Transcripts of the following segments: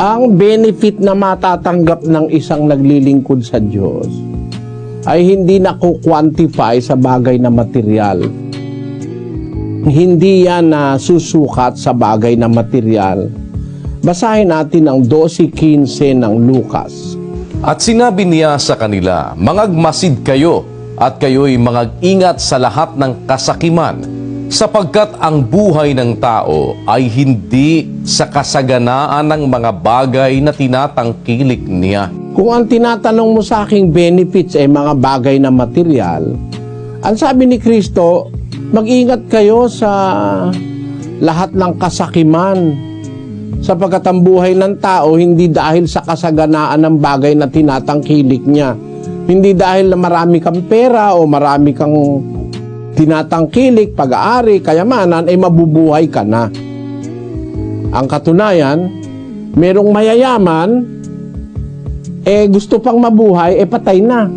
ang benefit na matatanggap ng isang naglilingkod sa Diyos ay hindi naku-quantify sa bagay na material. Hindi yan na susukat sa bagay na material. Basahin natin ang 12.15 ng Lucas. At sinabi niya sa kanila, Mangagmasid kayo at kayo'y mangag-ingat sa lahat ng kasakiman sapagkat ang buhay ng tao ay hindi sa kasaganaan ng mga bagay na tinatangkilik niya. Kung ang tinatanong mo sa aking benefits ay mga bagay na material, ang sabi ni Kristo, mag-ingat kayo sa lahat ng kasakiman sapagkat ang buhay ng tao hindi dahil sa kasaganaan ng bagay na tinatangkilik niya. Hindi dahil na marami kang pera o marami kang tinatangkilik, pag-aari, kayamanan, ay mabubuhay ka na. Ang katunayan, merong mayayaman, eh gusto pang mabuhay, eh patay na.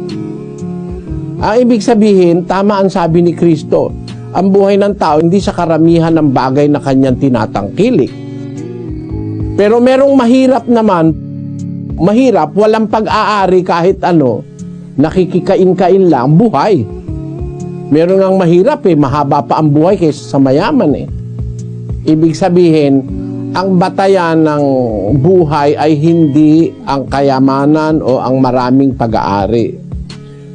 Ang ibig sabihin, tama ang sabi ni Kristo, ang buhay ng tao hindi sa karamihan ng bagay na kanyang tinatangkilik. Pero merong mahirap naman, mahirap, walang pag-aari kahit ano, nakikikain-kain lang, buhay. Meron ngang mahirap eh, mahaba pa ang buhay kaysa sa mayaman eh. Ibig sabihin, ang batayan ng buhay ay hindi ang kayamanan o ang maraming pag-aari.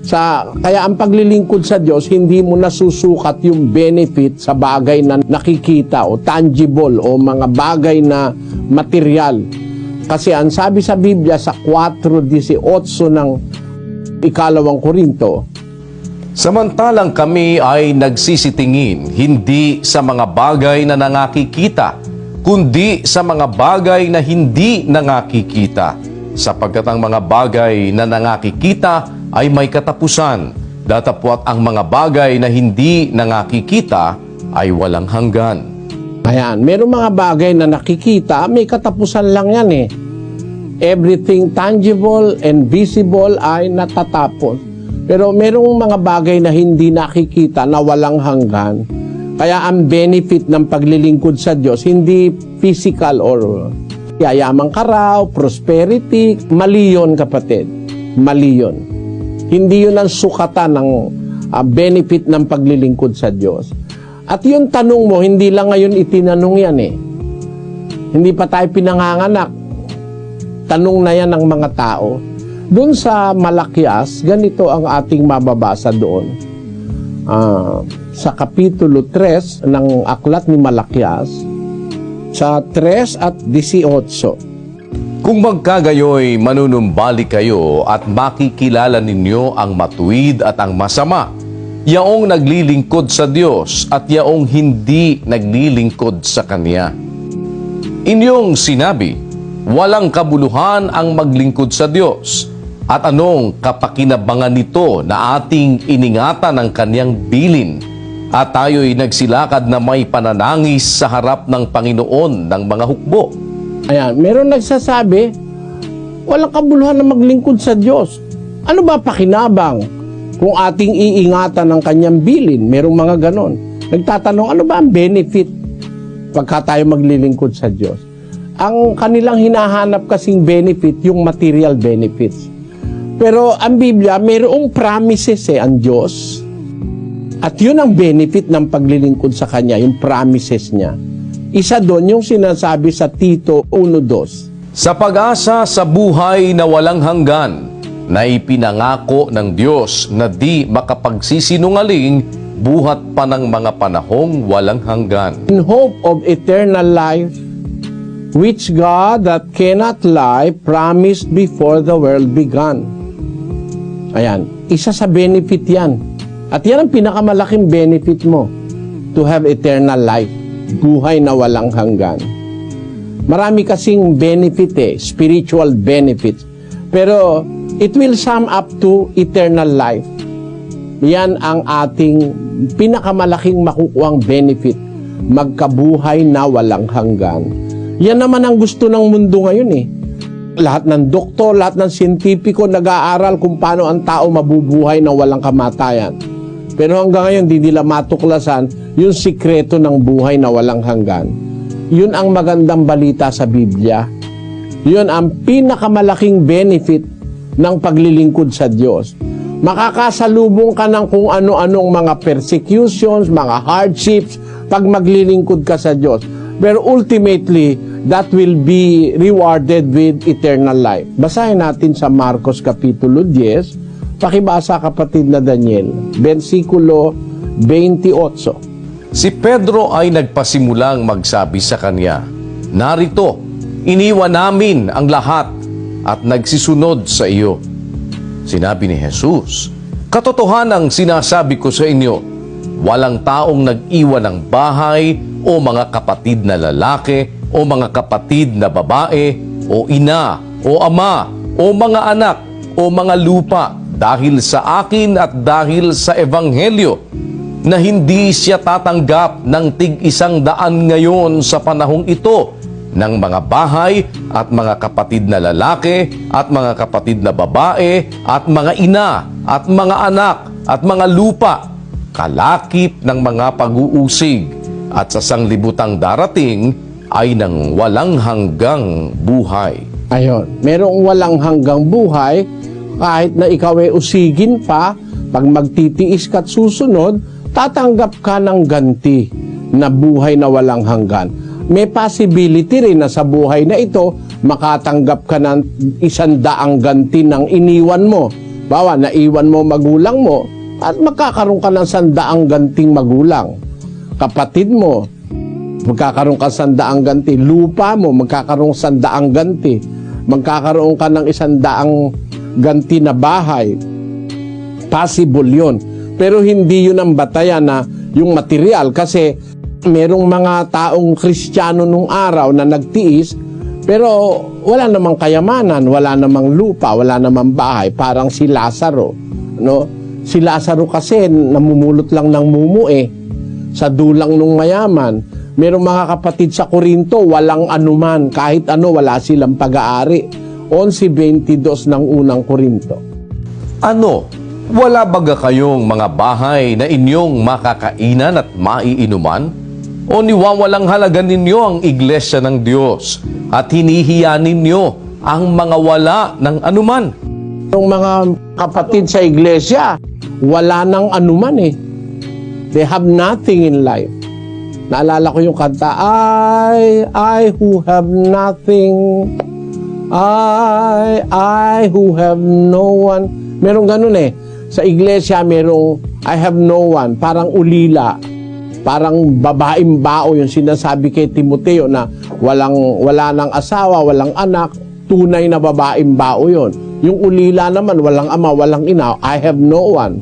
Sa, kaya ang paglilingkod sa Diyos, hindi mo nasusukat yung benefit sa bagay na nakikita o tangible o mga bagay na material. Kasi ang sabi sa Biblia sa 4.18 ng ikalawang Korinto, Samantalang kami ay nagsisitingin hindi sa mga bagay na nangakikita, kundi sa mga bagay na hindi nangakikita, sapagkat ang mga bagay na nangakikita ay may katapusan, datapwat ang mga bagay na hindi nangakikita ay walang hanggan. Ayan, merong mga bagay na nakikita, may katapusan lang yan eh. Everything tangible and visible ay natatapos. Pero merong mga bagay na hindi nakikita na walang hanggan. Kaya ang benefit ng paglilingkod sa Diyos, hindi physical or yayaman ka raw, prosperity. Mali yun, kapatid. Mali yun. Hindi yun ang sukatan ng ah, benefit ng paglilingkod sa Diyos. At yung tanong mo, hindi lang ngayon itinanong yan eh. Hindi pa tayo pinanganganak. Tanong na yan ng mga tao. Doon sa Malakias, ganito ang ating mababasa doon. Ah, sa Kapitulo 3 ng Aklat ni Malakias, sa 3 at 18. Kung magkagayoy manunumbali kayo at makikilala ninyo ang matuwid at ang masama, yaong naglilingkod sa Diyos at yaong hindi naglilingkod sa Kanya. Inyong sinabi, walang kabuluhan ang maglingkod sa Diyos at anong kapakinabangan nito na ating iningatan ng Kanyang bilin at tayo'y nagsilakad na may pananangis sa harap ng Panginoon ng mga hukbo. Ayan, meron nagsasabi, walang kabuluhan na maglingkod sa Diyos. Ano ba pakinabang kung ating iingatan ng kanyang bilin? Merong mga ganon. Nagtatanong, ano ba ang benefit pagka tayo maglilingkod sa Diyos? Ang kanilang hinahanap kasing benefit, yung material benefits. Pero ang Biblia, mayroong promises eh, ang Diyos. At yun ang benefit ng paglilingkod sa Kanya, yung promises niya. Isa doon yung sinasabi sa Tito 1.2. Sa pag-asa sa buhay na walang hanggan, na ipinangako ng Diyos na di makapagsisinungaling buhat pa ng mga panahong walang hanggan. In hope of eternal life, which God that cannot lie promised before the world began. Ayan, isa sa benefit yan. At yan ang pinakamalaking benefit mo, to have eternal life, buhay na walang hanggan. Marami kasing benefit eh, spiritual benefits. Pero it will sum up to eternal life. Yan ang ating pinakamalaking makukuhang benefit, magkabuhay na walang hanggan. Yan naman ang gusto ng mundo ngayon eh. Lahat ng doktor, lahat ng siyentipiko nag-aaral kung paano ang tao mabubuhay na walang kamatayan. Pero hanggang ngayon, di nila matuklasan yung sikreto ng buhay na walang hanggan. Yun ang magandang balita sa Biblia. Yun ang pinakamalaking benefit ng paglilingkod sa Diyos. Makakasalubong ka ng kung ano-anong mga persecutions, mga hardships, pag maglilingkod ka sa Diyos. Pero ultimately, that will be rewarded with eternal life. Basahin natin sa Marcos Kapitulo 10, pakibasa kapatid na Daniel, versikulo 28. Si Pedro ay nagpasimulang magsabi sa kanya, Narito, iniwan namin ang lahat at nagsisunod sa iyo. Sinabi ni Jesus, Katotohanang sinasabi ko sa inyo, walang taong nag-iwan ng bahay o mga kapatid na lalaki o mga kapatid na babae o ina o ama o mga anak o mga lupa dahil sa akin at dahil sa Ebanghelyo na hindi siya tatanggap ng tig isang daan ngayon sa panahong ito ng mga bahay at mga kapatid na lalaki at mga kapatid na babae at mga ina at mga anak at mga lupa kalakip ng mga pag-uusig. At sa sanglibutang darating ay ng walang hanggang buhay. Ayon, merong walang hanggang buhay, kahit na ikaw ay usigin pa, pag magtitiis ka at susunod, tatanggap ka ng ganti na buhay na walang hanggan. May possibility rin na sa buhay na ito, makatanggap ka ng isang daang ganti ng iniwan mo. Bawa, naiwan mo magulang mo, at magkakaroon ka ng sandaang ganting magulang. Kapatid mo, magkakaroon ka sandaang ganti. Lupa mo, magkakaroon sandaang ganti. Magkakaroon ka ng isang daang ganti na bahay. Possible yun. Pero hindi yun ang batayan na yung material kasi merong mga taong kristyano nung araw na nagtiis pero wala namang kayamanan, wala namang lupa, wala namang bahay, parang si Lazaro, no? Si Lazaro kasi namumulot lang ng mumu eh sa dulang nung mayaman. Merong mga kapatid sa Korinto, walang anuman, kahit ano, wala silang pag-aari. 11.22 ng unang Korinto. Ano? Wala baga kayong mga bahay na inyong makakainan at maiinuman? O niwawalang halaga ninyo ang iglesia ng Diyos at hinihiya ninyo ang mga wala ng anuman? Yung mga kapatid sa iglesia, wala nang anuman eh. They have nothing in life. Naalala ko yung kanta, I, I who have nothing, I, I who have no one. Merong ganun eh. Sa iglesia, merong I have no one. Parang ulila. Parang babaeng bao yung sinasabi kay Timoteo na walang, wala nang asawa, walang anak, tunay na babaeng bao yon. Yung ulila naman, walang ama, walang ina, I have no one.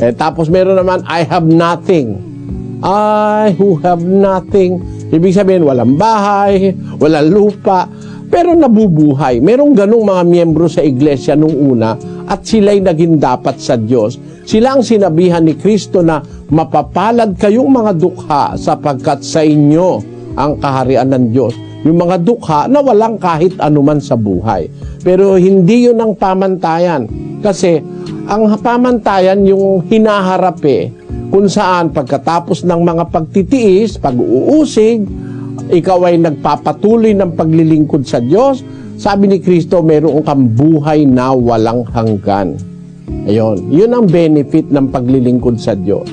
Eh, tapos meron naman, I have nothing. I who have nothing. Ibig sabihin, walang bahay, walang lupa, pero nabubuhay. Merong ganong mga miyembro sa iglesia nung una at sila'y naging dapat sa Diyos. Sila ang sinabihan ni Kristo na mapapalad kayong mga dukha sapagkat sa inyo ang kaharian ng Diyos. Yung mga dukha na walang kahit anuman sa buhay. Pero hindi yun ang pamantayan. Kasi ang pamantayan yung hinaharap eh, kung saan pagkatapos ng mga pagtitiis, pag-uusig, ikaw ay nagpapatuloy ng paglilingkod sa Diyos, sabi ni Kristo, meron kang buhay na walang hanggan. Ayun, yun ang benefit ng paglilingkod sa Diyos.